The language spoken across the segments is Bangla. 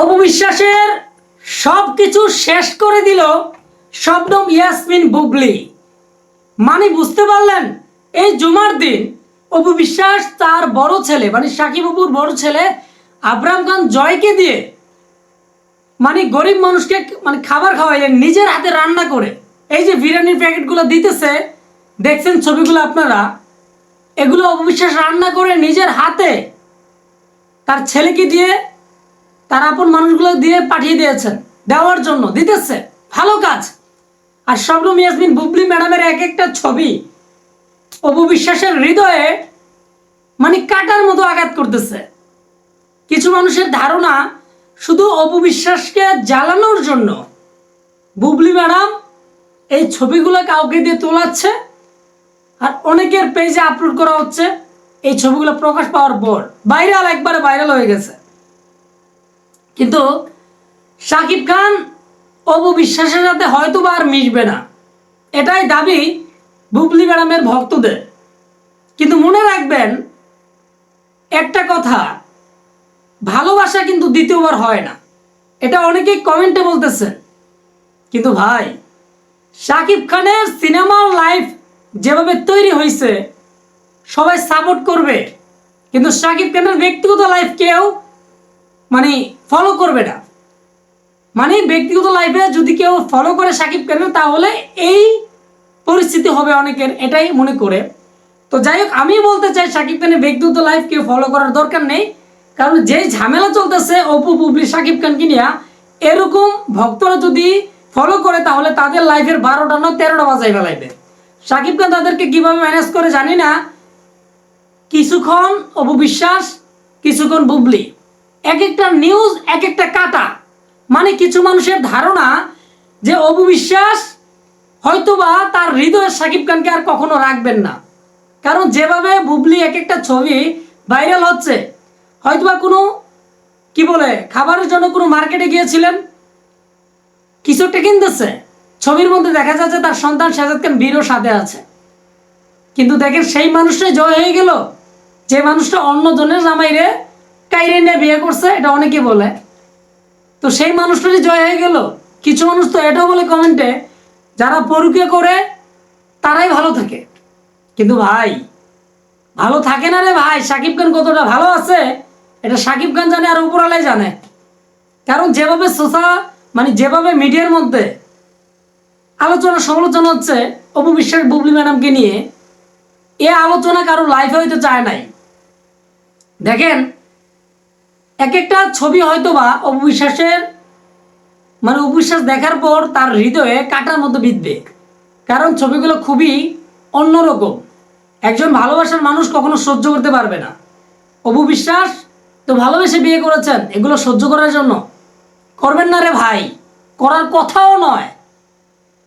অপু বিশ্বাসের সব কিছু শেষ করে দিল শবনম ইয়াসমিন বুবলি। মানে বুঝতে পারলেন? এই জুমার দিন অপু বিশ্বাস তার বড় ছেলে মানে সাকিব বড় ছেলে আবরাম খান জয়কে দিয়ে মানে গরিব মানুষকে মানে খাবার খাওয়াইলেন, নিজের হাতে রান্না করে। এই যে বিরিয়ানির প্যাকেটগুলো দিতেছে, দেখছেন ছবিগুলো আপনারা? এগুলো অপবিশ্বাস রান্না করে নিজের হাতে তার ছেলেকে দিয়ে তার আপন মানুষগুলো দিয়ে পাঠিয়ে দিয়েছেন দেওয়ার জন্য, দিতেছে। ভালো কাজ। আর শবনম ইয়াসমিন বুবলি ম্যাডামের এক একটা ছবি অপু বিশ্বাসের হৃদয়ে মানে কাটার মতো আঘাত করতেছে। কিছু মানুষের ধারণা শুধু অপু বিশ্বাসকে জ্বালানোর জন্য। বুবলি ম্যাডাম এই ছবিগুলো কাউকে দিয়ে তোলাচ্ছে আর অনেকের পেজে আপলোড করা হচ্ছে। এই ছবিগুলো প্রকাশ পাওয়ার পর ভাইরাল, একবারে ভাইরাল হয়ে গেছে। কিন্তু শাকিব খান অপু বিশ্বাসের সাথে হয়তো বা আর মিশবে না। এটাই দাবি বুবলি ম্যাডামের ভক্তদের। কিন্তু মনে রাখবেন, একটা কথা, ভালোবাসা কিন্তু দ্বিতীয়বার হয় না। এটা অনেকেই কমেন্টে বলতেছেন কিন্তু ভাই, শাকিব খানের সিনেমার লাইফ যেভাবে তৈরি হয়েছে সবাই সাপোর্ট করবে। কিন্তু শাকিব খানের ব্যক্তিগত লাইফ কেউ মানে ফলো করবে না। মানে ব্যক্তিগত লাইফে যদি কেউ ফলো করে সাকিব খানের তাহলে এই পরিস্থিতি হবে অনেকের, এটাই মনে করে। তো যাই হোক, আমি বলতে চাই সাকিব খানের ব্যক্তিগত লাইফ কেউ ফলো করার দরকার নেই। কারণ যেই ঝামেলা চলতেছে অপু বুবলি সাকিব খানকে নিয়ে, এরকম ভক্তরা যদি ফলো করে, তাহলে তাদের লাইফের বারোটা না তেরোটা বাজাই ফেলাইবে। সাকিব খান তাদেরকে কীভাবে ম্যানেজ করে জানি না। কিছুক্ষণ অপু বিশ্বাস, কিছুক্ষণ বুবলি এক একটা নিউজ এক একটা কাটা। মানে কিছু মানুষের ধারণা যে বিশ্বাস হয়তোবা তার হৃদয়ের সাকিব খানকে আর কখনো রাখবেন না। কারণ যেভাবে বুবলি এক একটা ছবি ভাইরাল হচ্ছে, হয়তোবা কোনো, কি বলে, খাবারের জন্য কোনো মার্কেটে গিয়েছিলেন, কিছু একটা কিনতেছে। ছবির মধ্যে দেখা যাচ্ছে তার সন্তান সাজাদ খান বীরও সাথে আছে। কিন্তু দেখেন সেই মানুষটাই জয় হয়ে গেল, যে মানুষটা অন্য জনের জামাইরে কাইরে নিয়ে বিয়ে করছে, এটা অনেকে বলে। তো সেই মানুষটারই জয় হয়ে গেল, কিছু মানুষ তো এটাও বলে কমেন্টে, যারা পরুকে করে, তারাই ভালো থাকে। কিন্তু ভাই, ভালো থাকে না রে ভাই সাকিব খান কতটা ভালো আছে, এটা সাকিব খান জানে আর উপরালাই জানে। কারণ যেভাবে সোসা মানে যেভাবে মিডিয়ার মধ্যে আলোচনা সমালোচনা হচ্ছে, অপু বিশ্বাস বুবলি ম্যাডামকে নিয়ে, এ আলোচনা কারও লাইফে হইতে চায় নাই। দেখেন এক একটা ছবি হয়তো বা অবিশ্বাসের মানে অবিশ্বাস দেখার পর তার হৃদয়ে কাটার মতো বিঁধবে। কারণ ছবিগুলো খুবই অন্যরকম। একজন ভালোবাসার মানুষ কখনো সহ্য করতে পারবে না। অপু বিশ্বাস তো ভালোবেসে বিয়ে করেছেন, এগুলো সহ্য করার জন্য। করবেন না রে ভাই, করার কথাও নয়।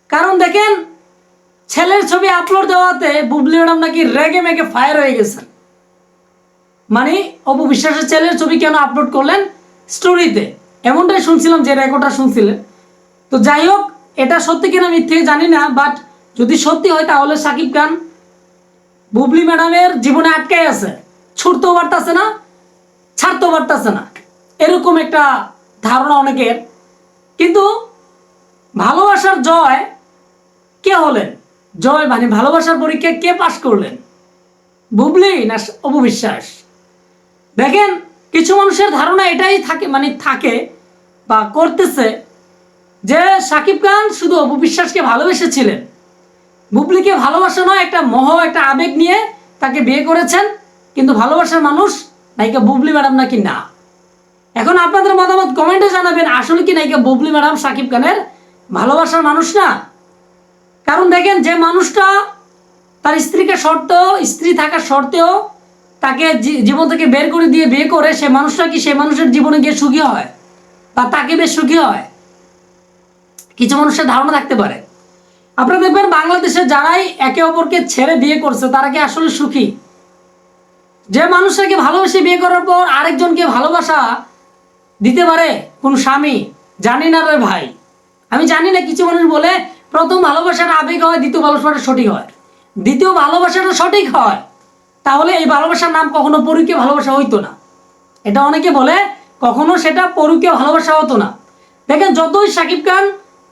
কারণ দেখেন, ছেলের ছবি আপলোড দেওয়াতে বুবলি ম্যাডাম নাকি রেগে মেগে ফায়ার হয়ে গেছেন। মানে অপু বিশ্বাসের ছেলের ছবি কেন আপলোড করলেন? স্টোরিতে এমনটাই শুনছিলাম যে রেকর্ডটা শুনছিলেন। তো যাই হোক, এটা সত্যি কিনা মিথ্যে জানি না বাট যদি সত্যি হয় তাহলে সাকিব খান বুবলি ম্যাডামের জীবনে আটকাই আছে। ছুটতেও পারতেছে না, ছাড়তেও পারতেছে না। এরকম একটা ধারণা অনেকের। কিন্তু ভালোবাসার জয় কে হলেন? জয় মানে ভালোবাসার পরীক্ষায় কে পাশ করলেন? বুবলি না অপবিশ্বাস? দেখেন, কিছু মানুষের ধারণা এটাই থাকে মানে থাকে বা করতেছে যে সাকিব খান শুধু অপবিশ্বাসকে ভালোবেসেছিলেন। বুবলিকে ভালোবাসা নয়, একটা মোহ, একটা আবেগ নিয়ে তাকে বিয়ে করেছেন, কিন্তু ভালোবাসার মানুষ নায়িকা বুবলি ম্যাডাম নাকি না? এখন আপনাদের মতামত কমেন্টে জানাবেন, আসলে কি নায়িকা বুবলি ম্যাডাম সাকিব খানের ভালোবাসার মানুষ না? কারণ দেখেন, যে মানুষটা তার স্ত্রীকে শর্তেও স্ত্রী থাকা সত্ত্বেও তাকে জীবন থেকে বের করে দিয়ে বিয়ে করে, সে মানুষটা কি সে মানুষের জীবনে গিয়ে সুখী হয়? বা তাকে বেশ সুখী হয়? কিছু মানুষের ধারণা থাকতে পারে। আপনারা দেখবেন বাংলাদেশে যারাই একে অপরকে ছেড়ে বিয়ে করছে, তারা কি আসলে সুখী? যে মানুষটাকে ভালোবেসে বিয়ে করার পর আরেকজনকে ভালোবাসা দিতে পারে কোন স্বামী, জানি না রে ভাই। আমি জানি না, কিছু মানুষ বলে, প্রথম ভালোবাসাটা আবেগ হয়, দ্বিতীয় ভালোবাসাটা সঠিক হয়। দ্বিতীয় ভালোবাসাটা সঠিক হয়। তাহলে এই ভালোবাসার নাম কখনো পরুকে ভালোবাসা হইতো না। এটা অনেকে বলে, কখনো সেটা পরুকে ভালোবাসা হতো না। দেখেন, যতই সাকিব খান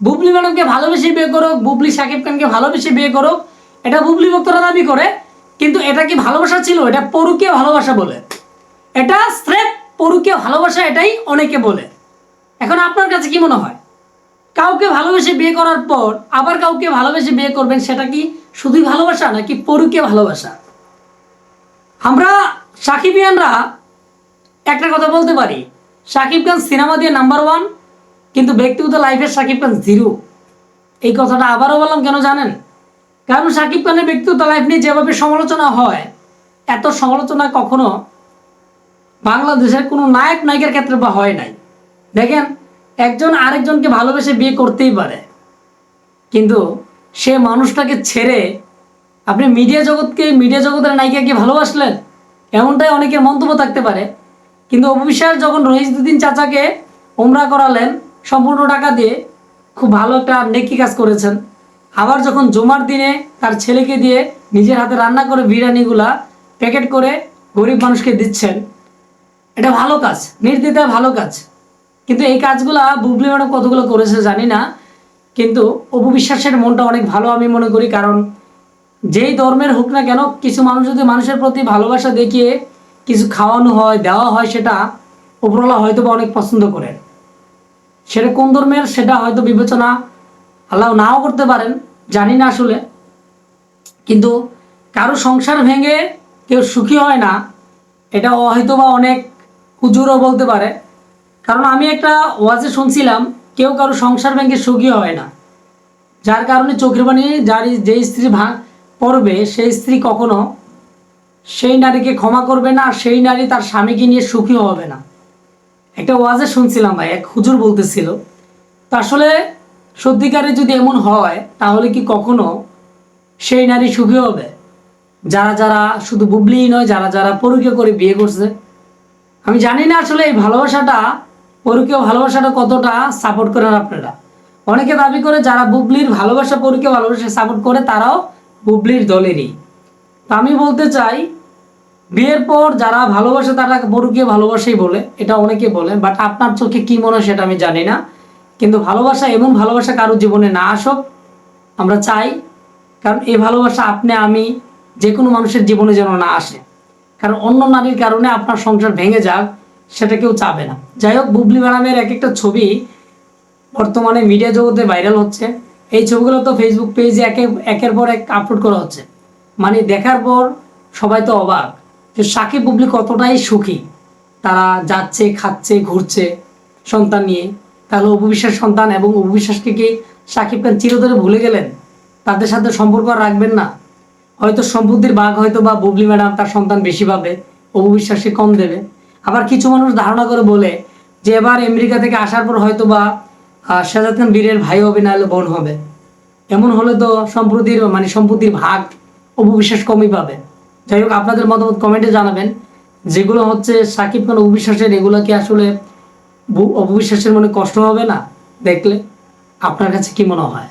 বুবলি ম্যাডামকে ভালোবেসে বিয়ে করুক, বুবলি সাকিব খানকে ভালোবেসে বিয়ে করুক, এটা বুবলি ভক্তরা দাবি করে, কিন্তু এটা কি ভালোবাসা ছিল? এটা পরুকে ভালোবাসা বলে। এটা স্রেফ পরুকে ভালোবাসা এটাই অনেকে বলে। এখন আপনার কাছে কি মনে হয়? কাউকে ভালোবেসে বিয়ে করার পর আবার কাউকে ভালোবেসে বিয়ে করবেন, সেটা কি শুধুই ভালোবাসা নাকি পরুকে ভালোবাসা? আমরা সাকিব সাকিবিয়ানরা একটা কথা বলতে পারি। সাকিব খান সিনেমা দিয়ে নাম্বার ওয়ান কিন্তু ব্যক্তিগত লাইফের সাকিব খান জিরো এই কথাটা আবারও বললাম, কেন জানেন? কারণ সাকিব খানের ব্যক্তিগত লাইফ নিয়ে যেভাবে সমালোচনা হয়, এত সমালোচনা কখনো বাংলাদেশের কোনো নায়ক, নায়িকার ক্ষেত্রে বা হয় নাই। দেখেন, একজন আরেকজনকে ভালোবেসে বিয়ে করতেই পারে, কিন্তু সে মানুষটাকে ছেড়ে আপনি মিডিয়া জগৎকে মিডিয়া জগতের নায়িকাকে ভালোবাসলেন, এমনটাই অনেকের মন্তব্য থাকতে পারে। কিন্তু অবিশ্বাস যখন রহিজুদ্দিন চাচাকে ওমরা করালেন, সম্পূর্ণ টাকা দিয়ে খুব ভালো একটা নেকি কাজ করেছেন। আবার যখন জমার দিনে তার ছেলেকে দিয়ে নিজের হাতে রান্না করে বিরিয়ানিগুলা প্যাকেট করে গরিব মানুষকে দিচ্ছেন, এটা ভালো কাজ, নির্দ্বিধায় ভালো কাজ। কিন্তু এই কাজগুলা বুবলি ম্যাডাম কতগুলো করেছে জানি না, কিন্তু অপবিশ্বাসের মনটা অনেক ভালো আমি মনে করি, কারণ যেই ধর্মের হোক না কেন, কিছু মানুষ যদি মানুষের প্রতি ভালোবাসা দেখিয়ে কিছু খাওয়ানো হয়, দেওয়া হয়, সেটা উপরওয়ালা হয়তো বা অনেক পছন্দ করেন। সেটা কোন ধর্মের, সেটা হয়তো বিবেচনা আল্লাহ নাও করতে পারেন, জানি না আসলে। কিন্তু কারও সংসার ভেঙে কেউ সুখী হয় না, এটা হয়তো বা অনেক হুজুরও বলতে পারে। কারণ আমি একটা ওয়াজে শুনছিলাম, কেউ কারও সংসার ভেঙে সুখী হয় না। যার কারণে চোখের পানি, যার যে স্ত্রী ভা পড়বে, সেই স্ত্রী কখনো সেই নারীকে ক্ষমা করবে না, সেই নারী তার স্বামীকে নিয়ে সুখী হবে না। একটা ওয়াজে শুনছিলাম ভাই, এক হুজুর বলতেছিল, তো আসলে সত্যিকারে যদি এমন হয়, তাহলে কি কখনো সেই নারী সুখী হবে? যারা যারা শুধু বুবলিই নয়, যারা যারা পরীক্ষা করে বিয়ে করছে। আমি জানি না আসলে এই ভালোবাসাটা পরীক্ষা ভালোবাসাটা কতটা সাপোর্ট করেন আপনারা। অনেকে দাবি করে যারা বুবলির ভালোবাসা পরীক্ষা ভালোবাসা সাপোর্ট করে, তারাও বুবলির দলেরই। তো আমি বলতে চাই, বিয়ের পর যারা ভালোবাসে তারা বড়কে ভালোবাসেই বলে, এটা অনেকে বলে বাট আপনার চোখে কি মনে হয় সেটা আমি জানি না। কিন্তু ভালোবাসা, এমন ভালোবাসা কারও জীবনে না আসুক, আমরা চাই, কারণ এই ভালোবাসা আপনি, আমি যে কোনো মানুষের জীবনে যেন না আসে। কারণ অন্য নারীর কারণে আপনার সংসার ভেঙে যাক, সেটা কেউ চাবে না। যাই হোক, বুবলি ম্যাডামের এক একটা ছবি বর্তমানে মিডিয়া জগতে ভাইরাল হচ্ছে। এই ছবিগুলো তো ফেসবুক পেজে একে, একের পর এক আপলোড করা হচ্ছে। মানে দেখার পর সবাই তো অবাক যে সাকিব বুবলি কতটাই সুখী। তারা যাচ্ছে, খাচ্ছে, ঘুরছে সন্তান নিয়ে। তাহলে অপবিশ্বাস সন্তান এবং অপবিশ্বাসকে কি সাকিব খান চিরতরে ভুলে গেলেন? তাদের সাথে সম্পর্ক আর রাখবেন না। হয়তো সম্পত্তির বাঘ হয়তো বা বুবলি ম্যাডাম তার সন্তান বেশি পাবে অপবিশ্বাসকে কম দেবে। আবার কিছু মানুষ ধারণা করে বলে যে এবার আমেরিকা থেকে আসার পর হয়তো বা সাজাত খান বীরের ভাই হবে না হলে বোন হবে। এমন হলে তো সম্প্রতির মানে সম্পত্তির ভাগ অপবিশ্বাস কমই পাবে। যাই হোক, আপনাদের মতামত কমেন্টে জানাবেন। যেগুলো হচ্ছে সাকিব খান অবিশ্বাসের, এগুলো কি আসলে অবিশ্বাসের মনে কষ্ট হবে না? দেখলে আপনার কাছে কি মনে হয়?